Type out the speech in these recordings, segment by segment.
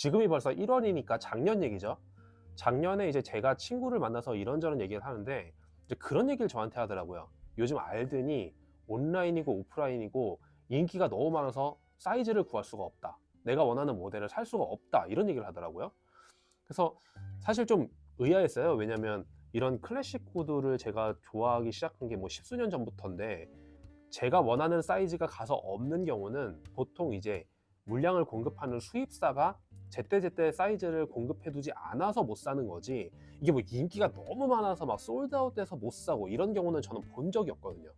지금이 벌써 1월이니까 작년 얘기죠. 작년에 이제 제가 친구를 만나서 이런저런 얘기를 하는데 이제 그런 얘기를 저한테 하더라고요. 요즘 알든이 온라인이고 오프라인이고 인기가 너무 많아서 사이즈를 구할 수가 없다. 내가 원하는 모델을 살 수가 없다. 이런 얘기를 하더라고요. 그래서 사실 좀 의아했어요. 왜냐면 이런 클래식 구두를 제가 좋아하기 시작한 게 뭐 십수년 전부터인데 제가 원하는 사이즈가 가서 없는 경우는 보통 이제 물량을 공급하는 수입사가 제때제때 사이즈를 공급해두지 않아서 못 사는 거지 이게 뭐 인기가 너무 많아서 막 솔드아웃돼서 못 사고 이런 경우는 저는 본 적이 없거든요.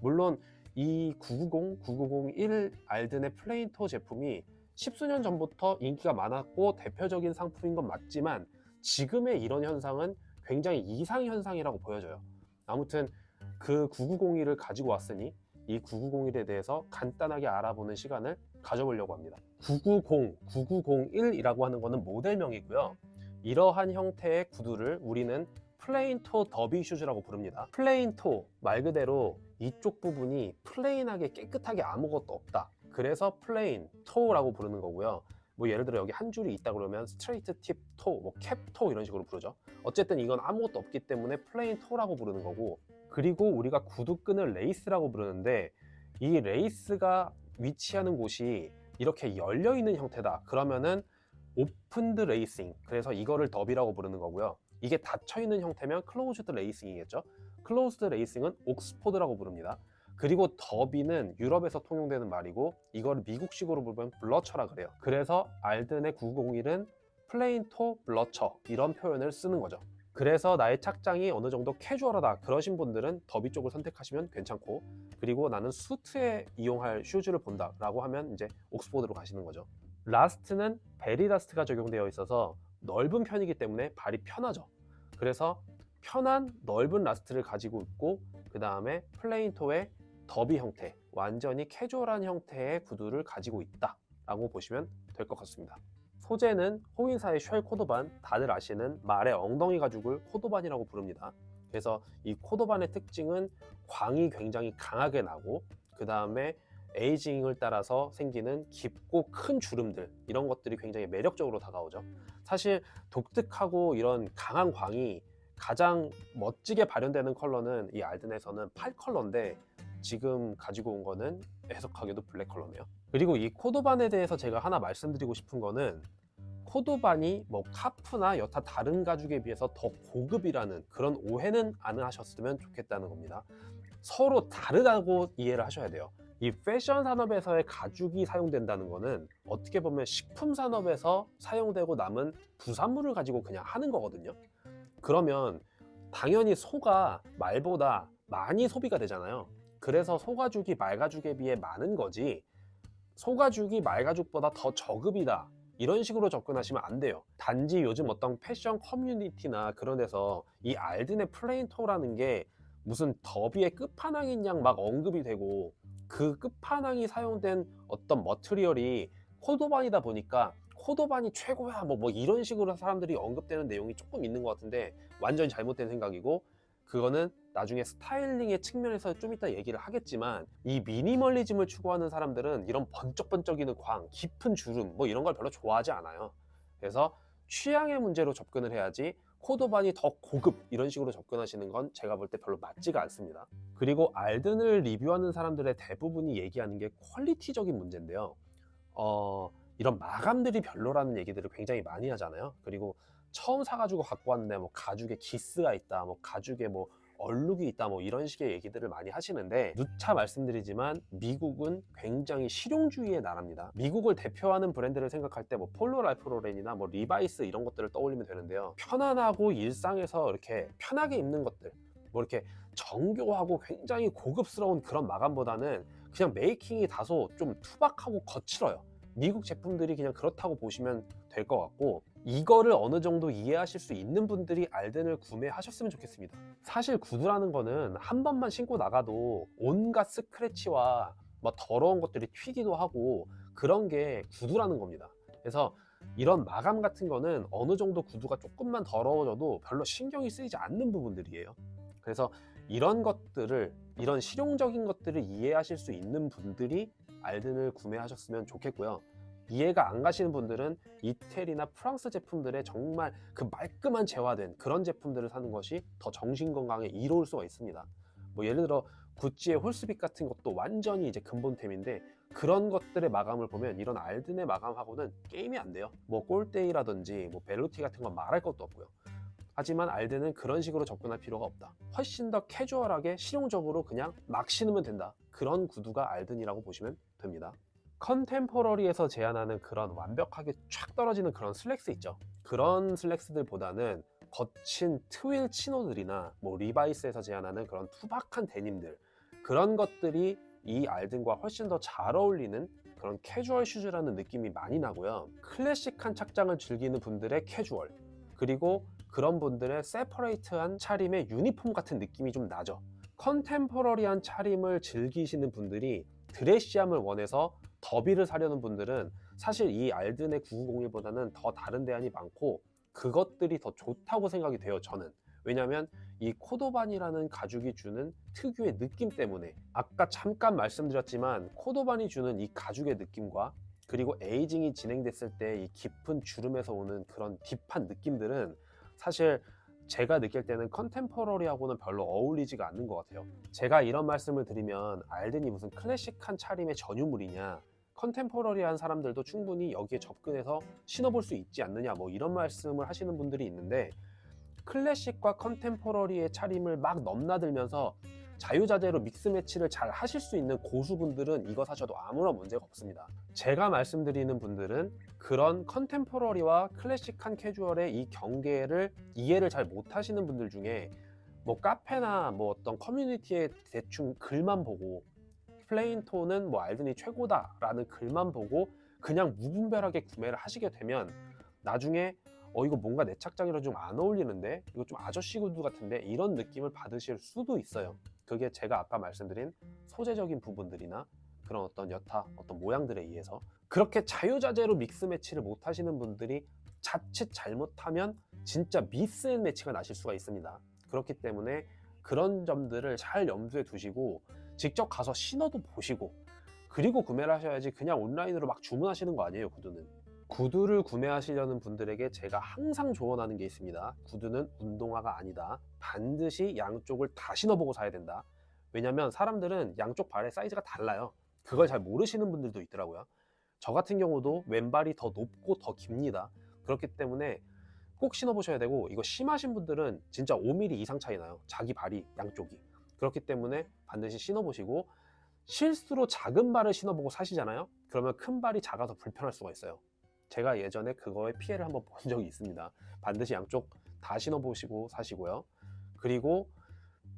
물론 이 990, 9901 알든의 플레인토 제품이 십수년 전부터 인기가 많았고 대표적인 상품인 건 맞지만 지금의 이런 현상은 굉장히 이상 현상이라고 보여져요. 아무튼 그 9901을 가지고 왔으니 이 9901에 대해서 간단하게 알아보는 시간을 가져보려고 합니다. 990, 9901이라고 하는 것은 모델명이고요. 이러한 형태의 구두를 우리는 플레인토 더비 슈즈라고 부릅니다. 플레인토 말 그대로 이쪽 부분이 플레인하게 깨끗하게 아무것도 없다. 그래서 플레인 토라고 부르는 거고요. 뭐 예를 들어 여기 한 줄이 있다 그러면 스트레이트 팁 토, 뭐 캡 토 이런 식으로 부르죠. 어쨌든 이건 아무것도 없기 때문에 플레인 토라고 부르는 거고 그리고 우리가 구두 끈을 레이스라고 부르는데 이 레이스가 위치하는 곳이 이렇게 열려 있는 형태다. 그러면은 오픈드 레이싱. 그래서 이거를 더비라고 부르는 거고요. 이게 닫혀 있는 형태면 클로즈드 레이싱이겠죠. 클로즈드 레이싱은 옥스포드라고 부릅니다. 그리고 더비는 유럽에서 통용되는 말이고 이거를 미국식으로 부르면 블러처라 그래요. 그래서 알든의 901은 플레인 토 블러처 이런 표현을 쓰는 거죠. 그래서 나의 착장이 어느 정도 캐주얼하다 그러신 분들은 더비 쪽을 선택하시면 괜찮고 그리고 나는 수트에 이용할 슈즈를 본다 라고 하면 이제 옥스포드로 가시는 거죠. 라스트는 베리라스트가 적용되어 있어서 넓은 편이기 때문에 발이 편하죠. 그래서 편한 넓은 라스트를 가지고 있고 그 다음에 플레인 토의 더비 형태 완전히 캐주얼한 형태의 구두를 가지고 있다 라고 보시면 될 것 같습니다 소재는 호인사의 쉘 코도반, 다들 아시는 말의 엉덩이 가죽을 코도반이라고 부릅니다. 그래서 이 코도반의 특징은 광이 굉장히 강하게 나고 그 다음에 에이징을 따라서 생기는 깊고 큰 주름들 이런 것들이 굉장히 매력적으로 다가오죠. 사실 독특하고 이런 강한 광이 가장 멋지게 발현되는 컬러는 이 알든에서는 8컬러인데 지금 가지고 온 거는 해석하기도 블랙 컬러네요. 그리고 이 코도반에 대해서 제가 하나 말씀드리고 싶은 거는 코도반이 뭐 카프나 여타 다른 가죽에 비해서 더 고급이라는 그런 오해는 안 하셨으면 좋겠다는 겁니다. 서로 다르다고 이해를 하셔야 돼요. 이 패션 산업에서의 가죽이 사용된다는 거는 어떻게 보면 식품 산업에서 사용되고 남은 부산물을 가지고 그냥 하는 거거든요. 그러면 당연히 소가 말보다 많이 소비가 되잖아요. 그래서 소가죽이 말가죽에 비해 많은 거지 소가죽이 말가죽보다 더 저급이다. 이런 식으로 접근하시면 안 돼요. 단지 요즘 어떤 패션 커뮤니티나 그런 데서 이 알든의 플레인토라는 게 무슨 더비의 끝판왕인 양 막 언급이 되고 그 끝판왕이 사용된 어떤 머트리얼이 코도반이다 보니까 코도반이 최고야. 뭐, 뭐 이런 식으로 사람들이 언급되는 내용이 조금 있는 것 같은데 완전히 잘못된 생각이고 그거는 나중에 스타일링의 측면에서 좀 이따 얘기를 하겠지만 이 미니멀리즘을 추구하는 사람들은 이런 번쩍번쩍이는 광, 깊은 주름 뭐 이런 걸 별로 좋아하지 않아요. 그래서 취향의 문제로 접근을 해야지 코도반이 더 고급 이런 식으로 접근하시는 건 제가 볼 때 별로 맞지가 않습니다. 그리고 알든을 리뷰하는 사람들의 대부분이 얘기하는 게 퀄리티적인 문제인데요. 어, 이런 마감들이 별로라는 얘기들을 굉장히 많이 하잖아요. 그리고 처음 사가지고 갖고 왔는데 뭐 가죽에 기스가 있다, 뭐 가죽에 뭐 얼룩이 있다, 뭐 이런 식의 얘기들을 많이 하시는데 누차 말씀드리지만 미국은 굉장히 실용주의의 나라입니다. 미국을 대표하는 브랜드를 생각할 때 뭐 폴로 라이프로렌이나 뭐 리바이스 이런 것들을 떠올리면 되는데요. 편안하고 일상에서 이렇게 편하게 입는 것들, 뭐 이렇게 정교하고 굉장히 고급스러운 그런 마감보다는 그냥 메이킹이 다소 좀 투박하고 거칠어요. 미국 제품들이 그냥 그렇다고 보시면 될 것 같고 이거를 어느 정도 이해하실 수 있는 분들이 알덴을 구매하셨으면 좋겠습니다. 사실 구두라는 거는 한 번만 신고 나가도 온갖 스크래치와 막 더러운 것들이 튀기도 하고 그런 게 구두라는 겁니다. 그래서 이런 마감 같은 거는 어느 정도 구두가 조금만 더러워져도 별로 신경이 쓰이지 않는 부분들이에요. 그래서 이런 것들을 이런 실용적인 것들을 이해하실 수 있는 분들이 알든을 구매하셨으면 좋겠고요. 이해가 안 가시는 분들은 이태리나 프랑스 제품들의 정말 그 말끔한 재화된 그런 제품들을 사는 것이 더 정신 건강에 이로울 수가 있습니다. 뭐 예를 들어 구찌의 홀스빅 같은 것도 완전히 이제 근본템인데 그런 것들의 마감을 보면 이런 알든의 마감하고는 게임이 안 돼요. 뭐 골데이라든지 뭐 벨로티 같은 건 말할 것도 없고요. 하지만 알든은 그런 식으로 접근할 필요가 없다. 훨씬 더 캐주얼하게 실용적으로 그냥 막 신으면 된다. 그런 구두가 알든이라고 보시면 됩니다. 컨템포러리에서 제안하는 그런 완벽하게 쫙 떨어지는 그런 슬랙스 있죠. 그런 슬랙스들보다는 거친 트윌 치노들이나 뭐 리바이스에서 제안하는 그런 투박한 데님들 그런 것들이 이 알든과 훨씬 더 잘 어울리는 그런 캐주얼 슈즈라는 느낌이 많이 나고요. 클래식한 착장을 즐기는 분들의 캐주얼 그리고 그런 분들의 세퍼레이트한 차림의 유니폼 같은 느낌이 좀 나죠. 컨템포러리한 차림을 즐기시는 분들이 드레시함을 원해서 더비를 사려는 분들은 사실 이 알든의 9901보다는 더 다른 대안이 많고 그것들이 더 좋다고 생각이 돼요 저는. 왜냐하면 이 코도반이라는 가죽이 주는 특유의 느낌 때문에 아까 잠깐 말씀드렸지만 코도반이 주는 이 가죽의 느낌과 그리고 에이징이 진행됐을 때 이 깊은 주름에서 오는 그런 딥한 느낌들은 사실 제가 느낄 때는 컨템포러리하고는 별로 어울리지가 않는 것 같아요. 제가 이런 말씀을 드리면 알든이 무슨 클래식한 차림의 전유물이냐 컨템포러리한 사람들도 충분히 여기에 접근해서 신어볼 수 있지 않느냐 뭐 이런 말씀을 하시는 분들이 있는데 클래식과 컨템포러리의 차림을 막 넘나들면서 자유자재로 믹스 매치를 잘 하실 수 있는 고수분들은 이거 사셔도 아무런 문제가 없습니다. 제가 말씀드리는 분들은 그런 컨템포러리와 클래식한 캐주얼의 이 경계를 이해를 잘 못하시는 분들 중에 뭐 카페나 뭐 어떤 커뮤니티에 대충 글만 보고 플레인 톤은 뭐 알든이 최고다라는 글만 보고 그냥 무분별하게 구매를 하시게 되면 나중에 어 이거 뭔가 내 착장이랑 좀 안 어울리는데 이거 좀 아저씨 구두 같은데 이런 느낌을 받으실 수도 있어요. 그게 제가 아까 말씀드린 소재적인 부분들이나 그런 어떤 여타 어떤 모양들에 의해서 그렇게 자유자재로 믹스 매치를 못 하시는 분들이 자칫 잘못하면 진짜 미스앤 매치가 나실 수가 있습니다. 그렇기 때문에 그런 점들을 잘 염두에 두시고 직접 가서 신어도 보시고 그리고 구매를 하셔야지 그냥 온라인으로 막 주문하시는 거 아니에요 구두는? 구두를 구매하시려는 분들에게 제가 항상 조언하는 게 있습니다. 구두는 운동화가 아니다. 반드시 양쪽을 다 신어보고 사야 된다. 왜냐면 사람들은 양쪽 발의 사이즈가 달라요. 그걸 잘 모르시는 분들도 있더라고요. 저 같은 경우도 왼발이 더 높고 더 깁니다. 그렇기 때문에 꼭 신어보셔야 되고 이거 심하신 분들은 진짜 5mm 이상 차이 나요. 자기 발이 양쪽이. 그렇기 때문에 반드시 신어보시고 실수로 작은 발을 신어보고 사시잖아요? 그러면 큰 발이 작아서 불편할 수가 있어요. 제가 예전에 그거에 피해를 한번 본 적이 있습니다. 반드시 양쪽 다 신어보시고 사시고요. 그리고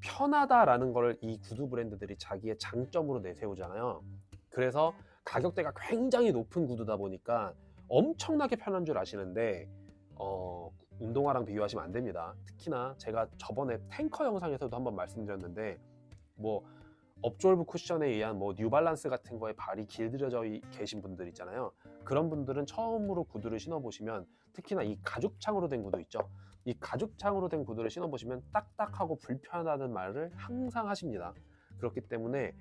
편하다라는 걸 이 구두 브랜드들이 자기의 장점으로 내세우잖아요. 그래서 가격대가 굉장히 높은 구두다 보니까 엄청나게 편한 줄 아시는데 어, 운동화랑 비교하시면 안 됩니다. 특히나 제가 저번에 탱커 영상에서도 한번 말씀드렸는데 뭐 업졸브 쿠션에 의한 뭐 뉴발란스 같은 거에 발이 길들여져 이- 계신 분들 있잖아요. 그런 분들은 처음으로 구두를 신어보시면 특히나 이 가죽창으로 된 구두 있죠. 이 가죽창으로 된 구두를 신어보시면 딱딱하고 불편하다는 말을 항상 하십니다. 그렇기 때문에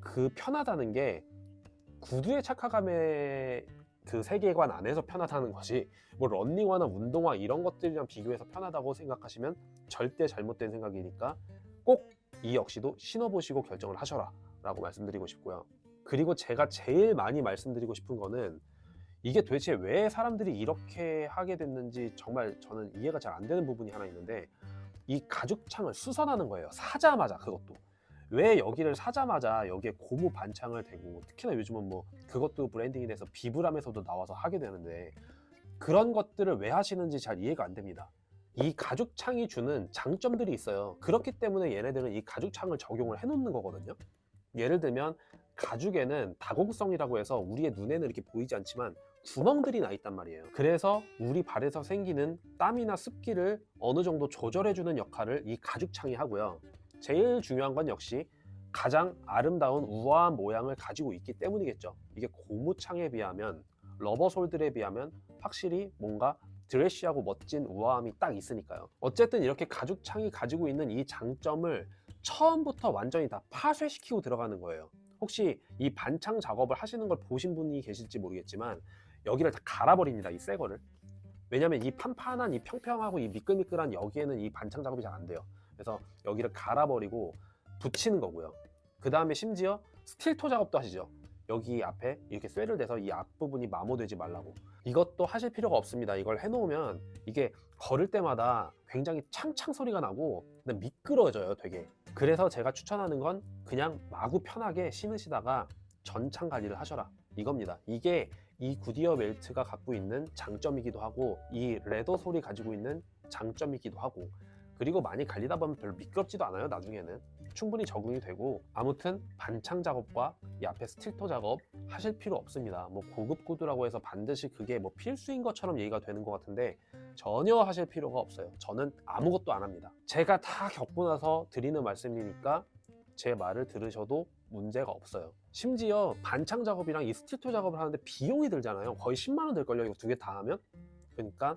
그 편하다는 게 구두의 착화감의 그 세계관 안에서 편하다는 것이 뭐 런닝화나 운동화 이런 것들이랑 비교해서 편하다고 생각하시면 절대 잘못된 생각이니까 꼭 이 역시도 신어보시고 결정을 하셔라 라고 말씀드리고 싶고요 그리고 제가 제일 많이 말씀드리고 싶은 거는 이게 도대체 왜 사람들이 이렇게 하게 됐는지 정말 저는 이해가 잘 안 되는 부분이 하나 있는데 이 가죽창을 수선하는 거예요 사자마자 그것도 왜 여기를 사자마자 여기에 고무 반창을 대고 특히나 요즘은 뭐 그것도 브랜딩이 돼서 비브람에서도 나와서 하게 되는데 그런 것들을 왜 하시는지 잘 이해가 안 됩니다. 이 가죽창이 주는 장점들이 있어요. 그렇기 때문에 얘네들은 이 가죽창을 적용을 해 놓는 거거든요. 예를 들면 가죽에는 다공성이라고 해서 우리의 눈에는 이렇게 보이지 않지만 구멍들이 나 있단 말이에요. 그래서 우리 발에서 생기는 땀이나 습기를 어느 정도 조절해주는 역할을 이 가죽창이 하고요. 제일 중요한 건 역시 가장 아름다운 우아한 모양을 가지고 있기 때문이겠죠. 이게 고무창에 비하면 러버 솔들에 비하면 확실히 뭔가 드레시하고 멋진 우아함이 딱 있으니까요. 어쨌든 이렇게 가죽창이 가지고 있는 이 장점을 처음부터 완전히 다 파쇄시키고 들어가는 거예요. 혹시 이 반창 작업을 하시는 걸 보신 분이 계실지 모르겠지만 여기를 다 갈아버립니다. 이 새 거를. 왜냐면 이 판판한 이 평평하고 이 미끌미끌한 여기에는 이 반창 작업이 잘 안 돼요. 그래서 여기를 갈아버리고 붙이는 거고요. 그 다음에 심지어 스틸토 작업도 하시죠. 여기 앞에 이렇게 쇠를 대서 이 앞부분이 마모되지 말라고. 이것도 하실 필요가 없습니다. 이걸 해놓으면 이게 걸을 때마다 굉장히 창창 소리가 나고 미끄러져요 되게. 그래서 제가 추천하는 건 그냥 마구 편하게 신으시다가 전창 관리를 하셔라 이겁니다. 이게 이 구디어 멜트가 갖고 있는 장점이기도 하고 이 레더 솔이 가지고 있는 장점이기도 하고 그리고 많이 갈리다 보면 별로 미끄럽지도 않아요 나중에는 충분히 적응이 되고 아무튼 반창 작업과 이 앞에 스틸토 작업 하실 필요 없습니다. 뭐 고급 구두라고 해서 반드시 그게 뭐 필수인 것처럼 얘기가 되는 것 같은데 전혀 하실 필요가 없어요. 저는 아무것도 안 합니다. 제가 다 겪고 나서 드리는 말씀이니까 제 말을 들으셔도 문제가 없어요. 심지어 반창 작업이랑 이 스틸토 작업을 하는데 비용이 들잖아요. 거의 10만 원 들걸요 이거 두 개 다 하면? 그러니까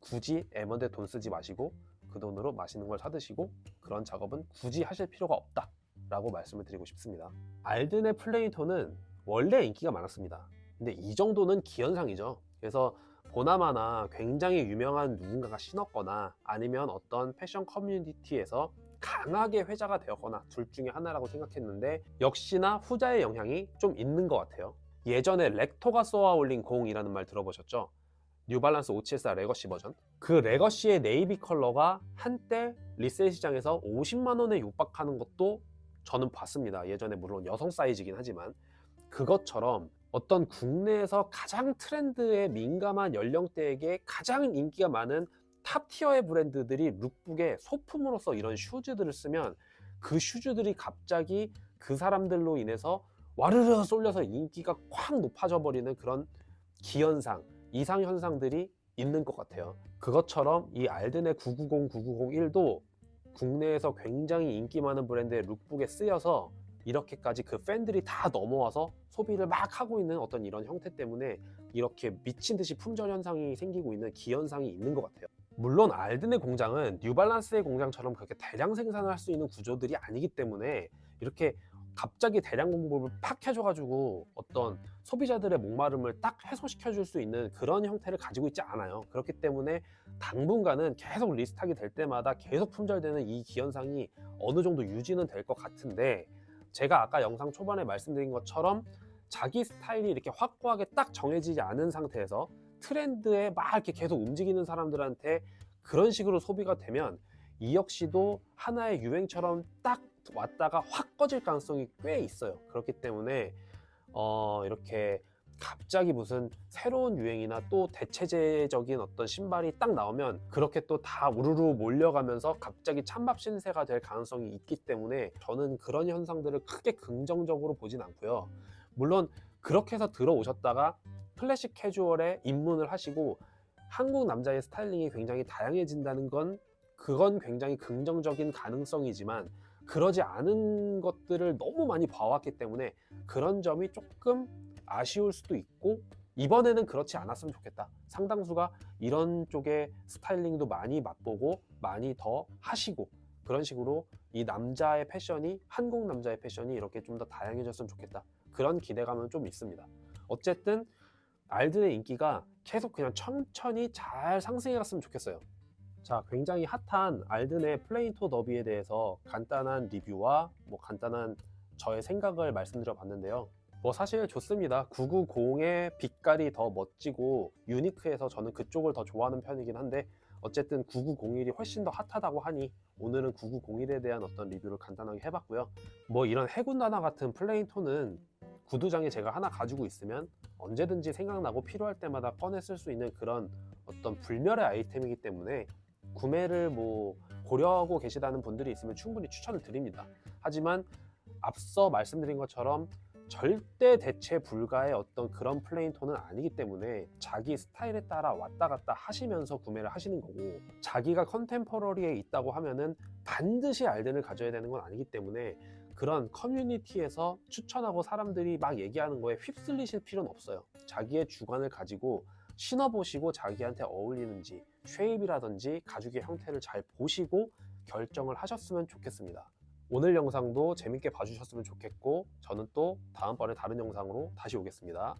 굳이 에머데 돈 쓰지 마시고 그 돈으로 맛있는 걸 사드시고 그런 작업은 굳이 하실 필요가 없다 라고 말씀을 드리고 싶습니다. 알든의 플레이토는 원래 인기가 많았습니다. 근데 이 정도는 기현상이죠. 그래서 보나마나 굉장히 유명한 누군가가 신었거나 아니면 어떤 패션 커뮤니티에서 강하게 회자가 되었거나 둘 중에 하나라고 생각했는데 역시나 후자의 영향이 좀 있는 것 같아요. 예전에 렉토가 쏘아 올린 공이라는 말 들어보셨죠? 뉴발란스 574 레거시 버전. 그 레거시의 네이비 컬러가 한때 리셀 시장에서 50만 원에 육박하는 것도 저는 봤습니다. 예전에 물론 여성 사이즈긴 하지만. 그것처럼 어떤 국내에서 가장 트렌드에 민감한 연령대에게 가장 인기가 많은 탑 티어의 브랜드들이 룩북에 소품으로서 이런 슈즈들을 쓰면 그 슈즈들이 갑자기 그 사람들로 인해서 와르르 쏠려서 인기가 확 높아져 버리는 그런 기현상 이상 현상들이 있는 것 같아요. 그것처럼 이 알든의 990, 9901도 국내에서 굉장히 인기 많은 브랜드의 룩북에 쓰여서 이렇게까지 그 팬들이 다 넘어와서 소비를 막 하고 있는 어떤 이런 형태 때문에 이렇게 미친 듯이 품절 현상이 생기고 있는 기현상이 있는 것 같아요. 물론 알든의 공장은 뉴발란스의 공장처럼 그렇게 대량 생산을 할 수 있는 구조들이 아니기 때문에 이렇게 갑자기 대량 공급을 팍 해줘가지고 어떤 소비자들의 목마름을 딱 해소시켜 줄 수 있는 그런 형태를 가지고 있지 않아요. 그렇기 때문에 당분간은 계속 리스트하게 될 때마다 계속 품절되는 이 기현상이 어느 정도 유지는 될 것 같은데 제가 아까 영상 초반에 말씀드린 것처럼 자기 스타일이 이렇게 확고하게 딱 정해지지 않은 상태에서 트렌드에 막 이렇게 계속 움직이는 사람들한테 그런 식으로 소비가 되면 이 역시도 하나의 유행처럼 딱 왔다가 확 꺼질 가능성이 꽤 있어요. 그렇기 때문에 어, 이렇게 갑자기 무슨 새로운 유행이나 또 대체제적인 어떤 신발이 딱 나오면 그렇게 또 다 우르르 몰려가면서 갑자기 찬밥 신세가 될 가능성이 있기 때문에 저는 그런 현상들을 크게 긍정적으로 보진 않고요. 물론 그렇게 해서 들어오셨다가 클래식 캐주얼에 입문을 하시고 한국 남자의 스타일링이 굉장히 다양해진다는 건 그건 굉장히 긍정적인 가능성이지만 그러지 않은 것들을 너무 많이 봐왔기 때문에 그런 점이 조금 아쉬울 수도 있고 이번에는 그렇지 않았으면 좋겠다. 상당수가 이런 쪽의 스타일링도 많이 맛보고 많이 더 하시고 그런 식으로 이 남자의 패션이 한국 남자의 패션이 이렇게 좀 더 다양해졌으면 좋겠다. 그런 기대감은 좀 있습니다. 어쨌든 알든의 인기가 계속 그냥 천천히 잘 상승해 갔으면 좋겠어요. 자, 굉장히 핫한 알든의 플레인토 더비에 대해서 간단한 리뷰와 뭐 간단한 저의 생각을 말씀드려 봤는데요. 뭐 사실 좋습니다. 990의 빛깔이 더 멋지고 유니크해서 저는 그쪽을 더 좋아하는 편이긴 한데 어쨌든 9901이 훨씬 더 핫하다고 하니 오늘은 9901에 대한 어떤 리뷰를 간단하게 해봤고요. 뭐 이런 해군 단화 같은 플레인토는 구두장에 제가 하나 가지고 있으면 언제든지 생각나고 필요할 때마다 꺼내 쓸 수 있는 그런 어떤 불멸의 아이템이기 때문에 구매를 뭐 고려하고 계시다는 분들이 있으면 충분히 추천을 드립니다. 하지만 앞서 말씀드린 것처럼 절대 대체 불가의 어떤 그런 플레인톤은 아니기 때문에 자기 스타일에 따라 왔다 갔다 하시면서 구매를 하시는 거고 자기가 컨템퍼러리에 있다고 하면은 반드시 알덴을 가져야 되는 건 아니기 때문에 그런 커뮤니티에서 추천하고 사람들이 막 얘기하는 거에 휩쓸리실 필요는 없어요. 자기의 주관을 가지고 신어보시고 자기한테 어울리는지 쉐입이라든지 가죽의 형태를 잘 보시고 결정을 하셨으면 좋겠습니다. 오늘 영상도 재밌게 봐주셨으면 좋겠고 저는 또 다음번에 다른 영상으로 다시 오겠습니다.